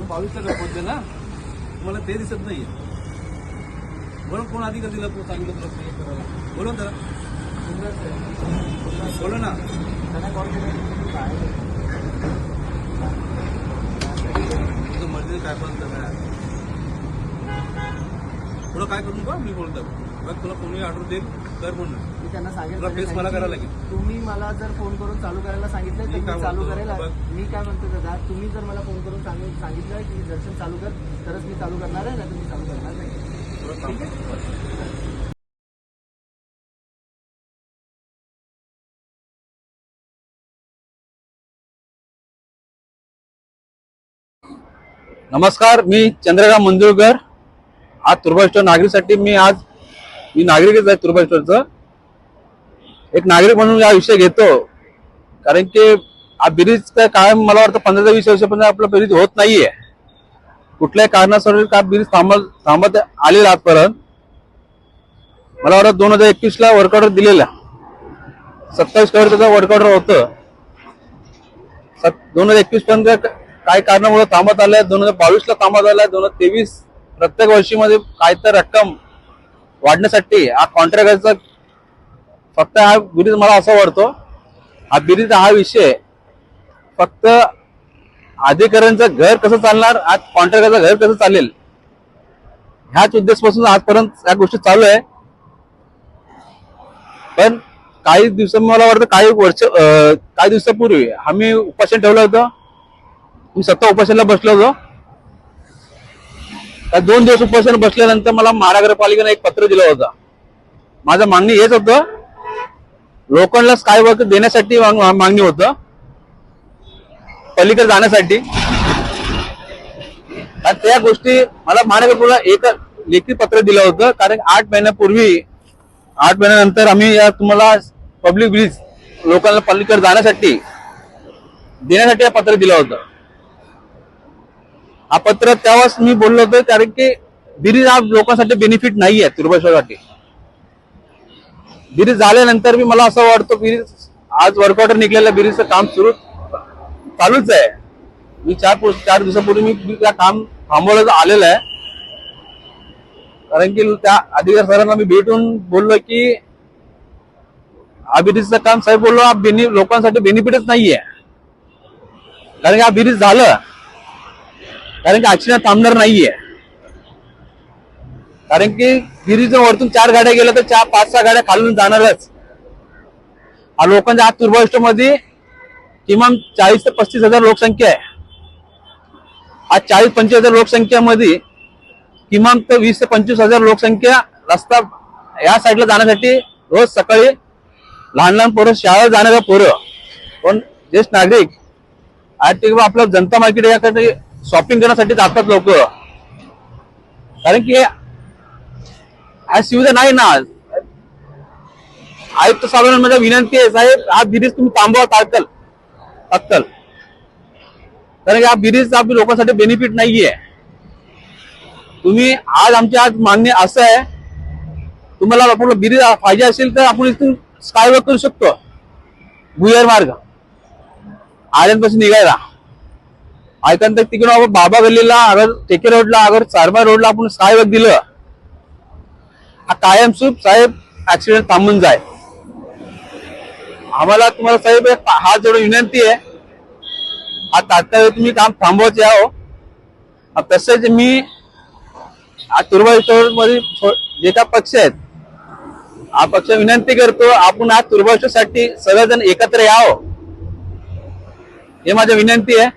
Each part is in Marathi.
तो बावीसला पोहोचले ना? तुम्हाला ते दिसत नाही म्हणून कोण आधी कधी तो सांगितलं तुला करायला? बोलून जरा. बोलो ना. तुझं मर्जी काय पण पुढं काय करू का मी बोलतो. बघ तुला कोणी ऑर्डर देईल कर म्हणून. मी त्यांना सांगेल. करायला. तुम्ही मला जर फोन करून चालू करायला सांगितलं तर मी चालू बघ. मी काय म्हणतो दादा तुम्ही जर मला फोन करून सांगित सांगितलं की दर्शन चालू कर तरच मी चालू करणार आहे ना तुम्ही चालू करणार नाही. थोडं थांब. नमस्कार मी चंद्रकांत मंजुळकर. आज तुर्बा स्टोर नागरिकसाठी मी आज मी नागरिकच आहे तुर्बा स्टोरचं एक नागरिक म्हणून हा विषय घेतो. कारण की हा ब्रिज काय कायम मला वाटतं पंधरा ते वीस वर्षापर्यंत आपला ब्रिज होत नाहीये. कुठल्याही कारणासाठी का ब्रिज थांबत थांबत आलेला आजपर्यंत. मला वाटतं दोन हजार एकवीस ला वर्क ऑर्डर दिलेला. सत्तावीस करोड त्याचं वर्क ऑर्डर होतं. सत- दोन हजार एकवीस पर्यंत काय कारणामुळे थांबत आलंय. दोन हजार बावीस ला थांबत आलाय. दोन हजार तेवीस प्रत्येक वर्षीमध्ये काय तर रक्कम वाढण्यासाठी हा कॉन्ट्रॅक्टरचा फक्त हा ब्रिज मला असं वाटतो हा ब्रिज हा विषय फक्त अधिकाऱ्यांचं घर कसं चालणार आज कॉन्ट्रॅक्टरचं घर कसं चालेल ह्याच उद्देशपासून आजपर्यंत या गोष्टी चालू आहे. पण काही दिवस मला वाटतं काही वर्ष काही दिवसापूर्वी आम्ही उपासन ठेवलं होतं. मी स्वतः उपासनाला बसलो होतो. त्या दोन दिवस उपाशन बसल्यानंतर मला महानगरपालिकेने एक पत्र दिलं होतं. माझं मागणी हेच होतं लोकांना स्काय वॉक देण्यासाठी माग- मागणी होतं. पलीकडे जाण्यासाठी. त्या गोष्टी मला महानगरपालिका एक लेखी पत्र दिलं होतं. कारण आठ महिन्यापूर्वी आठ महिन्यानंतर आम्ही या तुम्हाला पब्लिक ब्रिज लोकांना पलीकडे जाण्यासाठी देण्यासाठी हा पत्र दिलं होतं. हा पत्र तेव्हाच मी बोललो होतो कारण की ब्रिज हा लोकांसाठी बेनिफिट नाही आहे तुर्बेश्वरसाठी ब्रिज झाल्यानंतर मी मला असं वाटतं ब्रिज आज वर्कआउट ऑर्डर निघलेलं ब्रिजचं काम सुरू चालूच आहे. मी चार चार दिवसापूर्वी मी त्या काम थांबवलं आलेलं आहे. कारण की त्या अधिकार सरांना मी भेटून बोललो की हा ब्रिजचं काम साहेब बोललो हा बेनि लोकांसाठी बेनिफिटच नाहीये. कारण की हा ब्रिज झालं. कारण की ऍक्सिडेंट थांबणार नाहीये. कारण की गिरीज वरतून चार गाड्या गेल्या तर चार पाच सहा गाड्या खालून जाणारच. हा लोकांच्या आज तुर्बाष्टमध्ये किमान चाळीस ते पस्तीस हजार लोकसंख्या आहे. आज चाळीस पंचवीस हजार लोकसंख्यामध्ये किमान तर वीस ते पंचवीस हजार लोकसंख्या रस्ता या साईडला जाण्यासाठी रोज सकाळी लहान लहान पोरं शाळेत जाणाऱ्या पोरं. पण ज्येष्ठ नागरिक आज ते आपलं जनता मार्केट याकडे शॉपिंग करण्यासाठी जातात लोक. कारण की आज सुविधा नाही ना आज. आयुक्त साहेबांना माझ्या विनंती आहे साहेब हा ब्रिज तुम्ही थांबवा तात्काळ तात्काळ कारण की हा ब्रिज आपल्या लोकांसाठी बेनिफिट नाहीये. तुम्ही आज आमची आज मागणी असं आहे तुम्हाला आपलं ब्रिज पाहिजे असेल तर आपण इथून स्कायवॉक करू शकतो. भुयार मार्ग. आर्यांपासून निघायला. ऐकन तर तिकडून आपण बाबा गल्लीला अगर टेके रोडला अगर चारबा रोडला आपण स्कायवॉक दिलं. कायमस्वरूप साहेब ऍक्सिडेंट थांबून जाय. आम्हाला तुम्हाला साहेब हा जेवढं विनंती आहे. हा तात्काळ तुम्ही काम थांबवायचे आहो तसेच मी आज मध्ये जे काय पक्ष आहेत हा पक्ष विनंती करतो आपण आज तुर्बा साठी सगळेजण एकत्र यावं हो. हे. माझी विनंती आहे.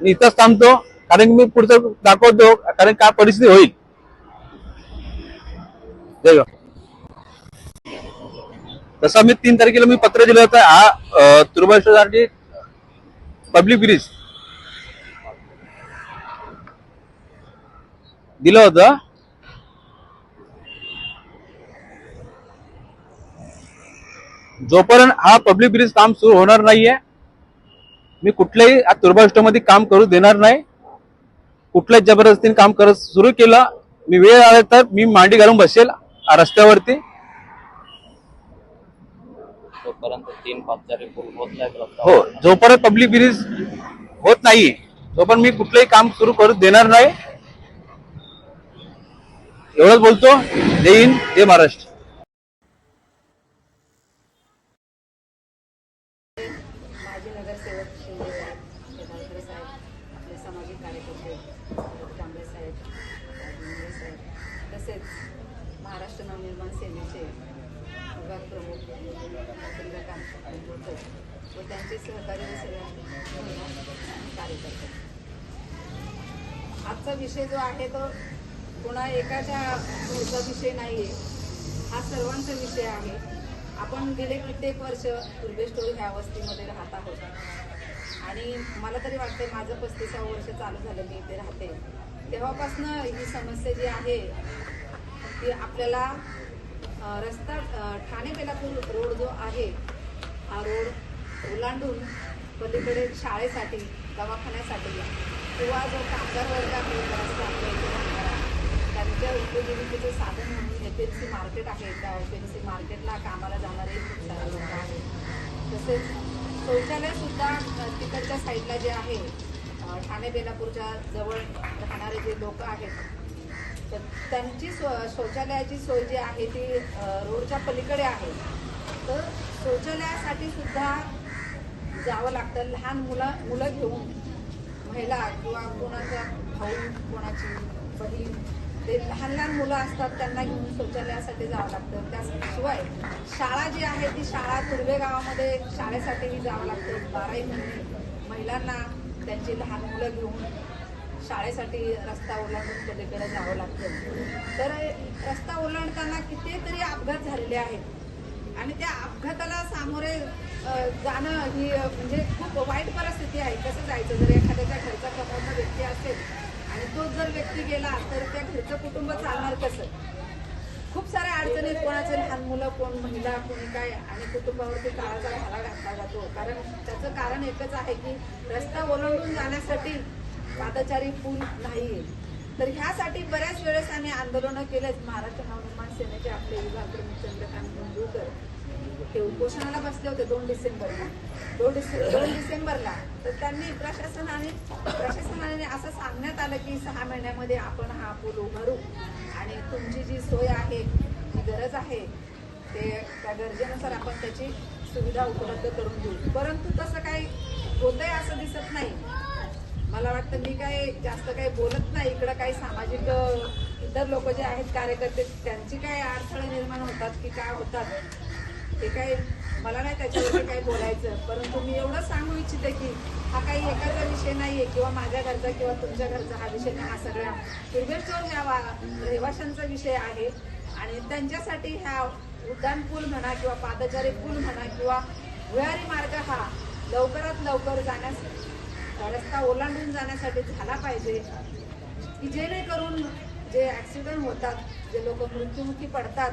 मी इथंच थांबतो कारण मी पुढचं दाखवतो कारण काय परिस्थिती होईल. जय हो. तसं मी तीन तारखेला मी पत्र दिलं होतं हा तुर्बेश्वरसाठी पब्लिक ब्रिज दिलं होतं. जोपर्यंत हा पब्लिक ब्रिज काम सुरू होणार नाहीये मी कुठल्याही तुर्बा काम करू देणार नाही. कुठल्याच जबरदस्तीने काम करत सुरू केलं मी वेळ आला तर मी मांडी घालून बसेल. रस्त्यावरती? हो जोपर्यंत पब्लिक ब्रिज होत नाही तोपर्यंत मी कुठलंही काम सुरू करू देणार नाही. एवढंच बोलतो. जय हिंद जय महाराष्ट्र माजी नगरसेवक शिंदे साहेब केदारकर साहेब आपले सामाजिक कार्यकर्ते कांबळे साहेब मुंडे साहेब तसेच महाराष्ट्र नवनिर्माण सेनेचे विभाग प्रमुख चंद्रकांत बोरकर व त्यांचे सहकारी व सगळ्या महिला कार्यकर्ते आजचा विषय जो आहे तो कोणा एकाच्या पुढचा विषय नाही आहे हा सर्वांचा विषय आहे. आपण गेले कित्येक वर्ष दुर्बेस्टोर ह्या वस्तीमध्ये राहत आहोत. आणि मला तरी वाटतं माझं पस्तीसावं वर्ष चालू झालं मी इथे राहते. तेव्हापासनं ही समस्या जी आहे ती आपल्याला रस्ता ठाणे बेलापूर रोड जो आहे हा रोड ओलांडून पलीकडे शाळेसाठी दवाखान्यासाठी किंवा जो कामगार वर्ग आहे बराचसा आपल्या इथे त्यांच्या उपजीविकेचं साधन म्हणून एफ एन सी मार्केट आहे त्या एफ एन सी मार्केटला कामाला जाणारे खूप सारे लोक आहेत. तसेच शौचालयसुद्धा तिकडच्या साईडला जे आहे ठाणे बेलापूरच्या जवळ राहणारे जे लोक आहेत तर त्यांची स्व शौचालयाची सोय जी आहे ती रोडच्या पलीकडे आहे. तर शौचालयासाठी सुद्धा जावं लागतं. लहान मुलं मुलं घेऊन महिला किंवा कोणाचा भाऊ कोणाची बहीण ते लहान लहान मुलं असतात त्यांना घेऊन शौचालयासाठी जावं लागतं. त्याशिवाय शाळा जी आहे ती शाळा तुर्वे गावामध्ये शाळेसाठीही जावं लागतं. बाराही महिने महिलांना त्यांची लहान मुलं घेऊन शाळेसाठी रस्ता ओलांडून पलीकडे जावं लागतं. तर रस्ता ओलांडताना कितीतरी अपघात झालेले आहेत. आणि त्या अपघाताला सामोरे जाणं ही म्हणजे खूप वाईट परिस्थिती आहे. कसं जायचं? जर एखाद्याच्या घरचा कमावता व्यक्ती असेल आणि तो जर व्यक्ती गेला तर त्या घरचं कुटुंब चालणार कसं? खूप साऱ्या अडचणी कोणाचे लहान मुलं कोण महिला कोणी काय आणि कुटुंबावरती काळाचा घाला घातला जातो. कारण त्याचं कारण एकच आहे की रस्ता ओलांडून जाण्यासाठी पादचारी पूल नाहीये. तर ह्यासाठी बऱ्याच वेळेस आम्ही आंदोलनं केलेत. महाराष्ट्र नवनिर्माण सेनेचे आपले विभाग प्रमुख चंद्रकांत मंजूरकर ते उपोषणाला बसले होते दोन डिसेंबरला. दोन डिसेंबर दोन डिसेंबरला. तर त्यांनी प्रशासनाने प्रशासनाने असं सांगण्यात आलं की सहा महिन्यामध्ये आपण हा पूल उभारू. आणि तुमची जी सोय आहे जी गरज आहे ते त्या गरजेनुसार आपण त्याची सुविधा उपलब्ध करून देऊ. परंतु तसं काही होतंय असं दिसत नाही. मला वाटतं मी काय जास्त काही बोलत नाही. इकडं काही सामाजिक इतर लोक जे आहेत कार्यकर्ते त्यांची काय अडथळे निर्माण होतात की काय होतात? ते काही मला नाही त्याच्यावरती काही बोलायचं. परंतु मी एवढं सांगू इच्छिते की हा काही एकाचा विषय नाहीये किंवा माझ्या घरचा किंवा तुमच्या घरचा हा विषय नाही हा सगळ्या दुर्गेश्वर ह्या वा- रहिवाशांचा विषय आहे आणि त्यांच्यासाठी ह्या उड्डाण पूल म्हणा किंवा पादचारी पूल म्हणा किंवा भुयारी मार्ग हा लवकरात लवकर जाण्यास रस्ता ओलांडून जाण्यासाठी झाला पाहिजे. की जेणेकरून जे ॲक्सिडेंट होतात जे लोक मृत्युमुखी पडतात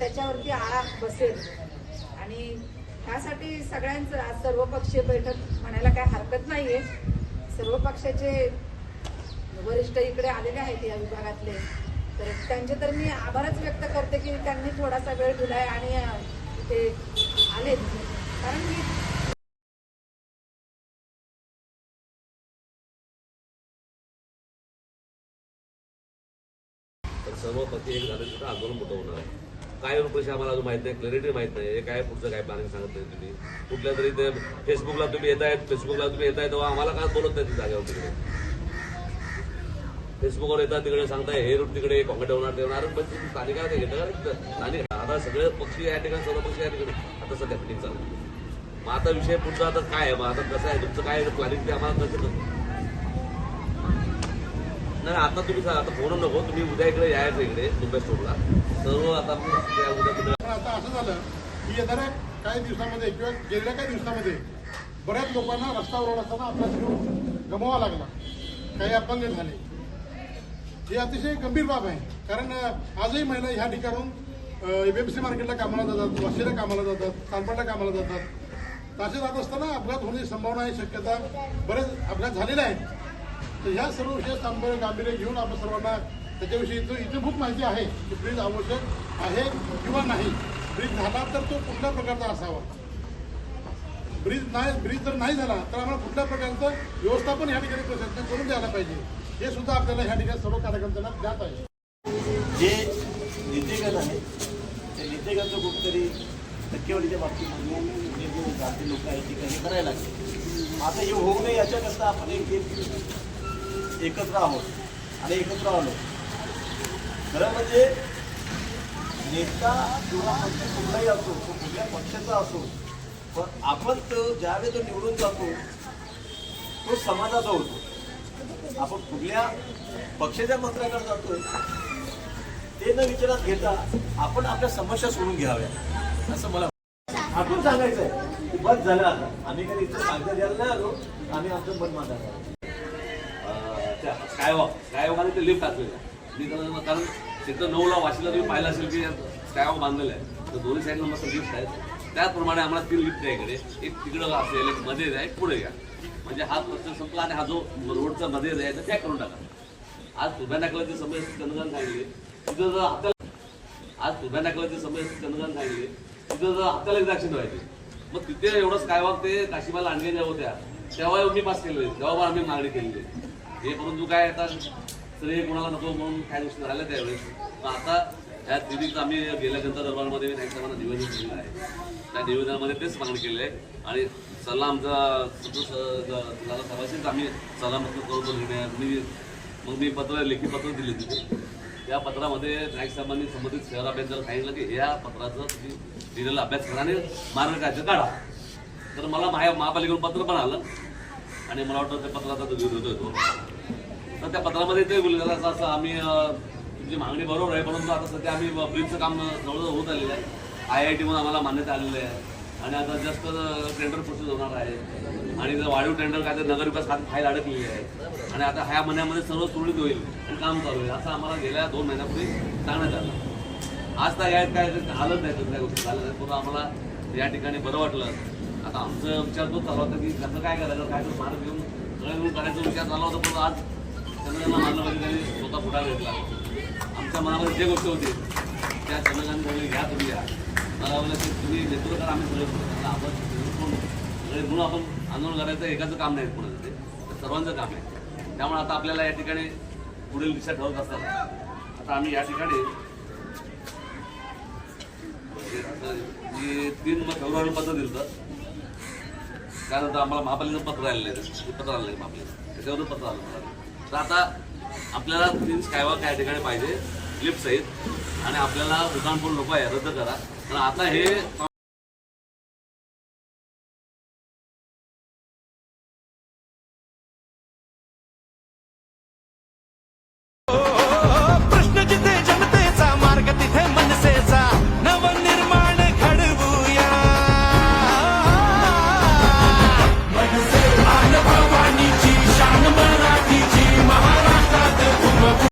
त्याच्यावरती आळा बसेल. आणि त्यासाठी सगळ्यांचं आज सर्वपक्षीय बैठक म्हणायला काय हरकत नाहीये. सर्व पक्षाचे वरिष्ठ इकडे आलेले आहेत या विभागातले. तर त्यांचे तर मी आभारच व्यक्त करते की त्यांनी थोडासा वेळ दिलाय आणि ते आलेत. कारण मी सर्व पती एक झाले तिथं आंदोलन मोठं होणार आहे. काय पैसे आम्हाला अजून माहीत नाही क्लॅरिटी माहीत नाही. हे काय पुढचं काय प्लॅनिंग सांगत नाही तुम्ही? कुठल्या तरी ते फेसबुकला तुम्ही येत आहेत फेसबुकला तुम्ही येत आहे तेव्हा आम्हाला काय बोलत नाही जागेवर तिकडे? फेसबुकवर येतात तिकडे सांगताय हे रूट तिकडे कॉन्क्रीट होणार ते होणार पण ते घेतं का आता सगळे पक्षी या ठिकाणी सर्व पक्षी या ठिकाणी. आता सध्या मिटिंग चालू मग आता विषय पुढचा आता काय आहे? मग आता कसं आहे? तुमचं काय प्लॅनिंग ते आम्हाला कसं नाही आता तुम्ही आता फोन नको. तुम्ही उद्या इकडे यायचं इकडे मुंबई स्टोरला सर्व आता उद्या पण आता असं झालं की येणाऱ्या काही दिवसामध्ये किंवा गेल्या काही दिवसामध्ये बऱ्याच लोकांना रस्त्यावर असताना आपला जीव गमवावा लागला. काही अपंग झाले. ही अतिशय गंभीर बाब आहे. कारण आजही महिला ह्या ठिकाणून सी मार्केटला कामाला जातात वाशीला कामाला जातात कानपाडला कामाला जातात. तर जात असताना अपघात होण्याची संभावना आहे शक्यता बरेच अपघात झालेले आहेत. तर ह्या सर्व विषय गांभीर्य गांभीर्य घेऊन आपण सर्वांना त्याच्याविषयी इथं खूप माहिती आहे की ब्रिज आवश्यक आहे किंवा नाही. ब्रिज झाला तर तो कुठल्या प्रकारचा असावा? ब्रिज नाही ब्रिज जर नाही झाला तर आम्हाला कुठल्या प्रकारचं व्यवस्थापन या ठिकाणी प्रशासन करून द्यायला पाहिजे? हे सुद्धा आपल्याला ह्या ठिकाणी सर्व कार्यकर्त्यांना द्यात आहे. जे नेतेगण आहे त्या नेतेगणचं कुठेतरी टक्केवारीच्या म्हणून जे जाती लोक आहेत ते काही करायला लागते आता हे होऊ नये याच्याकरता आपण एक एकत्र आहोत आणि एकत्र आलो. खरं म्हणजे नेता किंवा पक्ष कुठलाही असो तो कुठल्या पक्षाचा असो पण आपण तो ज्यावेळी तो निवडून जातो तो समाजाचा होतो. आपण कुठल्या पक्षाच्या मंत्र्याकडे जातोय ते न विचारात घेता आपण आपल्या समस्या सोडून घ्याव्या असं मला आपण सांगायचं आहे बस झालं आता. आम्ही काही इथं सांगता द्यायला नाही आलो आम्ही आमचं मन मांडायला स्कायवॉक स्कायवॉक हो? हो? ते लिफ्ट असलेलं मी तर- कारण तिथं नऊला वाशीला तुम्ही पाहिलं असेल की स्कायवॉक बांधलेलं आहे. तर दोन्ही साईडला मस्त लिफ्ट आहेत. त्याचप्रमाणे आम्हाला तीन लिफ्ट आहे इकडे. एक तिकडं असेल एक मध्ये आहे पुढे घ्या म्हणजे हा प्रश्न संपला आणि हा जो रोडचा मध्ये जायचा त्या करून टाका. आज उभ्या नाकलाचे समय चंद्रकांत सांगितली. तिथं जर हाताला आज उभ्या नाकलाचे समय चंद्रकांत सांगितली. तिथं जर हाताला एक ऍक्सिडेंट व्हायचे मग तिथे एवढं स्कायवॉक ते काशीबाला आणले होत्या तेव्हा मी पास केले तेव्हा पण आम्ही मागणी केलेली हे परंतु काय आता श्रेय कोणाला नको म्हणून काय गोष्टी झाल्या त्यावेळेस? पण आता ह्या तिन्हीच आम्ही गेल्या जनता दरबारमध्ये मी नाईक मला निवेदन केलेलं आहे. त्या निवेदनामध्ये तेच मागणी केली आहे. आणि सल्ला आमचा संतोष अं, झाला सर्वांशीच आम्ही सल्लामत करतो निर्णय मी मग मी पत्र लेखी पत्र दिले तिथे. त्या पत्रामध्ये नाईक साहेबांनी संबंधित शहर अभ्यासाला सांगितलं की या पत्राचं तुम्ही दिलेला अभ्यास करा आणि मार्ग काढा. तर मला माया महापालिकेकडून पत्र पण आलं. आणि मला वाटतं त्या पत्राचा तो विरोध होतो तर त्या पत्रामध्ये ते बोललेलं असं असं आम्ही तुमची मागणी बरोबर आहे परंतु आता सध्या आम्ही ब्रिजचं काम जवळजवळ होत आलेलं आहे. आय आय टीमध्ये आम्हाला मान्यता आलेली आहे. आणि आता जास्त टेंडर प्रोसेस होणार आहे. आणि जर वाढीव टेंडर काय तर नगरविकास खात फाईल अडकलेली आहे. आणि आता ह्या महिन्यामध्ये सर्व सुरळीत होईल आणि काम चालू आहे. असं आम्हाला गेल्या दोन महिन्यापूर्वी सांगण्यात आलं. आज तर यात काय ते आलंच नाही कुठल्या गोष्टी झालं नाही. पण आम्हाला या ठिकाणी बरं वाटलं. आता आमचं विचार तो चालू होता की कसं काय करायचं काय तर मार्ग घेऊन सगळं घेऊन करायचा विचार चालला होता पण आज चंद्रकांना मानलं पाहिजे त्यांनी स्वतः पुढाकार घेतला आमच्या मनामध्ये जे गोष्ट होती त्या चंद्रकांनी सगळे घ्या तुम्ही घ्या मला वाटलं की तुम्ही नेतृत्व करा आम्ही सगळे आता आपण सगळे म्हणून आपण आंदोलन करायचं एकाचं काम नाही कोणाचं ते सर्वांचं काम आहे. त्यामुळे आता आपल्याला या ठिकाणी पुढील दिशा ठरवत असताना आता आम्ही या ठिकाणी मी तीन फेब्रुवारी पत्र दिलं होतं. त्यानंतर आम्हाला महापालिकेचं पत्र आलेलं आहे. पत्र आलेलं आहे महापालिकेचं. त्याच्यावरून पत्र आलं मला तर आता आपल्याला तीन स्कायवा काय ठिकाणी पाहिजे लिफ्ट सहित. आणि आपल्याला दुकानपूर नको आहे रद्द करा. तर आता हे